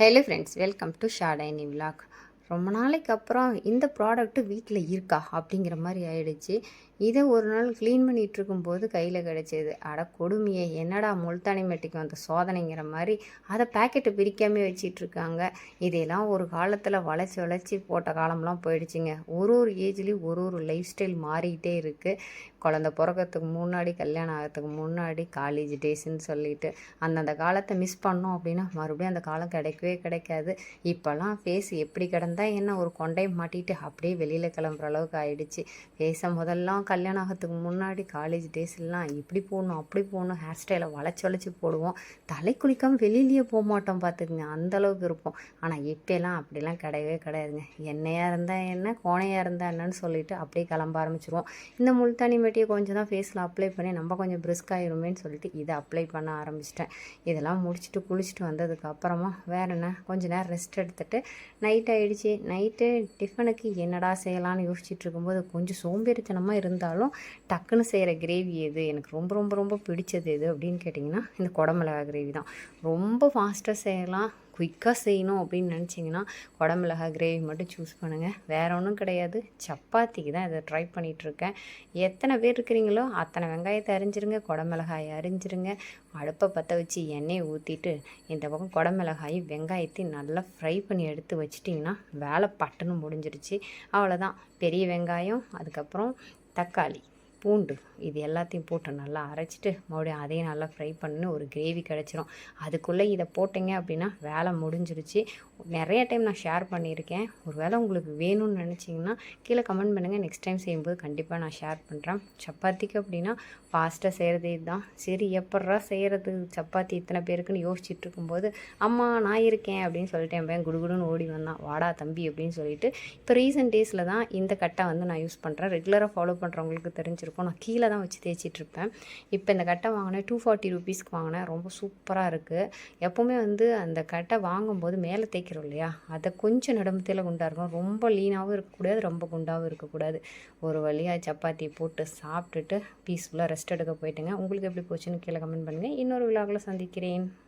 Hello friends welcome to ஷாடைனி vlog ரொம்ப நாளைக்கு அப்புறம் இந்த ப்ராடக்ட்டு வீட்டில் இருக்கா அப்படிங்கிற மாதிரி ஆயிடுச்சு. இதை ஒரு நாள் க்ளீன் பண்ணிகிட்டு இருக்கும்போது கையில் கிடச்சிது. அட கொடுமையே என்னடா முல்தானி மெட்டிக்கு வந்த சோதனைங்கிற மாதிரி அதை பேக்கெட்டை பிரிக்காமே வச்சிட்ருக்காங்க இதெல்லாம் இதையெல்லாம் ஒரு காலத்தில் வளைச்சி வளைச்சி போட்ட காலம்லாம் போயிடுச்சுங்க. ஒரு ஒரு ஏஜ்லேயும் ஒரு ஒரு லைஃப் ஸ்டைல் மாறிக்கிட்டே இருக்குது குழந்த பிறக்கிறதுக்கு முன்னாடி கல்யாணம் ஆகிறதுக்கு முன்னாடி காலேஜ் டேஸ்ன்னு சொல்லிட்டு அந்தந்த காலத்தை மிஸ் பண்ணோம் அப்படின்னா மறுபடியும் அந்த காலம் கிடைக்கவே கிடைக்காது. இப்போல்லாம் ஃபேஸ் எப்படி கிடந்தா என்ன ஒரு கொண்டையை மாட்டிட்டு அப்படியே வெளியில் கிளம்புற அளவுக்கு ஆயிடுச்சு. ஃபேஸை முதல்லாம் கல்யாணம் ஆகிறதுக்கு முன்னாடி காலேஜ் டேஸ்லாம் இப்படி போடணும் அப்படி போடணும் ஹேர் ஸ்டைலை வளைச்சி வளைச்சி போடுவோம். தலை குளிக்காமல் வெளியிலேயே போக மாட்டோம் பார்த்துக்குங்க அந்த அளவுக்கு இருப்போம். ஆனால் இப்போலாம் அப்படிலாம் கிடையவே கிடையாதுங்க. எண்ணெயாக இருந்தால் என்ன கோணையாக இருந்தால் என்னன்னு சொல்லிட்டு அப்படியே கிளம்ப ஆரம்பிச்சிருவோம். இந்த முல்தானி மெட்டியை கொஞ்சம் தான் ஃபேஸில் அப்ளை பண்ணி நம்ம கொஞ்சம் பிரிஸ்க் ஆயிருமேன்னு சொல்லிட்டு இதை அப்ளை பண்ண ஆரம்பிச்சிட்டேன். இதெல்லாம் முடிச்சுட்டு குளிச்சுட்டு வந்ததுக்கப்புறமா வேறு என்ன கொஞ்ச நேரம் ரெஸ்ட் எடுத்துகிட்டு நைட் ஆகிடுச்சு நைட்டு டிஃபனுக்கு என்னடா செய்யலாம்னு யோசிச்சுட்டு இருக்கும்போது கொஞ்சம் சோம்பேறித்தனமாக இருந்து இருந்தாலும் டக்குன்னு செய்கிற கிரேவி எது? எனக்கு ரொம்ப ரொம்ப ரொம்ப பிடிச்சது எது அப்படின்னு கேட்டிங்கன்னா இந்த குடமிளகா கிரேவி தான். ரொம்ப ஃபாஸ்ட்டாக செய்யலாம். குயிக்காக செய்யணும் அப்படின்னு நினச்சிங்கன்னா குடமிளகா கிரேவி மட்டும் சூஸ் பண்ணுங்கள் வேறு ஒன்றும் கிடையாது. சப்பாத்திக்கு தான் இதை ட்ரை பண்ணிகிட்ருக்கேன் எத்தனை பேர் இருக்கிறீங்களோ அத்தனை வெங்காயத்தை அரிஞ்சிருங்க குடமிளகாயை அரிஞ்சிருங்க. அடுப்பை பற்ற வச்சு எண்ணெயை ஊற்றிட்டு இந்த பக்கம் குடமிளகாயும் வெங்காயத்தையும் நல்லா ஃப்ரை பண்ணி எடுத்து வச்சிட்டிங்கன்னா வேலை பட்டுன்னு முடிஞ்சிருச்சு. அவ்வளோதான் பெரிய வெங்காயம் அதுக்கப்புறம் தக்காளி பூண்டு இது எல்லாத்தையும் போட்டு நல்லா அரைச்சிட்டு மறுபடியும் அதையும் நல்லா ஃப்ரை பண்ணி ஒரு கிரேவி கிடச்சிரும். அதுக்குள்ளே இதை போட்டிங்க அப்படின்னா வேலை முடிஞ்சிருச்சு. நிறைய டைம் நான் ஷேர் பண்ணியிருக்கேன். ஒரு வேளை உங்களுக்கு வேணும்னு நினச்சிங்கன்னா கீழே கமெண்ட் பண்ணுங்கள் நெக்ஸ்ட் டைம் செய்யும்போது கண்டிப்பாக நான் ஷேர் பண்ணுறேன் சப்பாத்திக்கு அப்படின்னா ஃபாஸ்ட்டாக செய்கிறது இதுதான். சரி எப்பட்றா செய்கிறது சப்பாத்தி இத்தனை பேருக்குன்னு யோசிச்சுட்டு இருக்கும்போது அம்மா நான் இருக்கேன் அப்படின்னு சொல்லிட்டு என் பையன் குடுகுடுன்னு ஓடி வந்தான். வாடா தம்பி அப்படின்னு சொல்லிட்டு இப்போ ரீசெண்ட் டேஸில் தான் இந்த கட்டை வந்து நான் யூஸ் பண்ணுறேன் ரெகுலராக ஃபாலோ பண்ணுறவங்களுக்கு தெரிஞ்சிருக்கும். நான் கீழே தான் வச்சு தேய்ச்சிட்டு இருப்பேன் இப்போ இந்த கட்டை வாங்கினேன். டூ ஃபார்ட்டி ருபீஸ்க்கு வாங்கினேன். ரொம்ப சூப்பராக இருக்குது எப்போவுமே வந்து அந்த கட்டை வாங்கும்போது மேலே தேய்க்கிறோம் இல்லையா? அதை கொஞ்சம் நடுமத்தில் குண்டாக இருக்கும் ரொம்ப லீனாகவும் இருக்கக்கூடாது ரொம்ப குண்டாகவும் இருக்கக்கூடாது. ஒரு வழியாக சப்பாத்தி போட்டு சாப்பிட்டுட்டு பீஸ்ஃபுல்லாக ரெஸ்ட் எடுக்க போயிட்டுங்க. உங்களுக்கு எப்படி போச்சுன்னு கீழே கமெண்ட் பண்ணுங்கள் இன்னொரு விழாவில் சந்திக்கிறேன்.